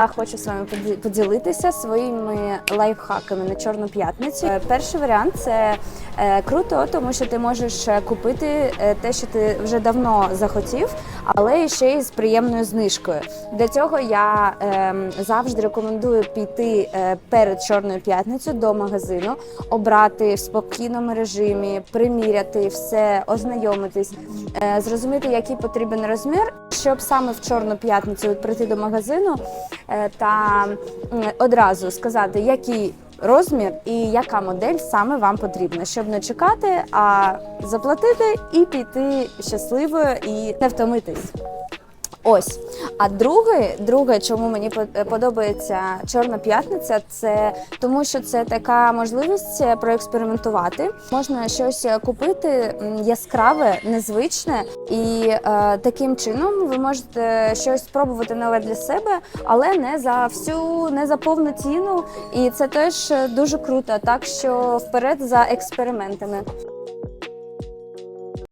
Я хочу з вами поділитися своїми лайфхаками на Чорну п'ятницю. Е, Перший варіант це е, круто, тому що ти можеш е, купити те, що ти вже давно захотів, але ще й з приємною знижкою. Для цього я ем, завжди рекомендую піти е, перед Чорною п'ятницею до магазину, обрати в спокійному режимі, приміряти все, ознайомитись, е, зрозуміти, який потрібен розмір, щоб саме в Чорну п'ятницю прийти до магазину е, та одразу сказати, який розмір і яка модель саме вам потрібна, щоб не чекати, а заплатити і піти щасливо і не втомитись. Ось. А друге, друге, чому мені по- подобається Чорна п'ятниця, це тому, що це така можливість е, проекспериментувати. Можна щось е, купити яскраве, незвичне, і е, таким чином ви можете щось спробувати нове для себе, але не за всю, не за повну ціну. І це теж е, дуже круто. Так що вперед за експериментами.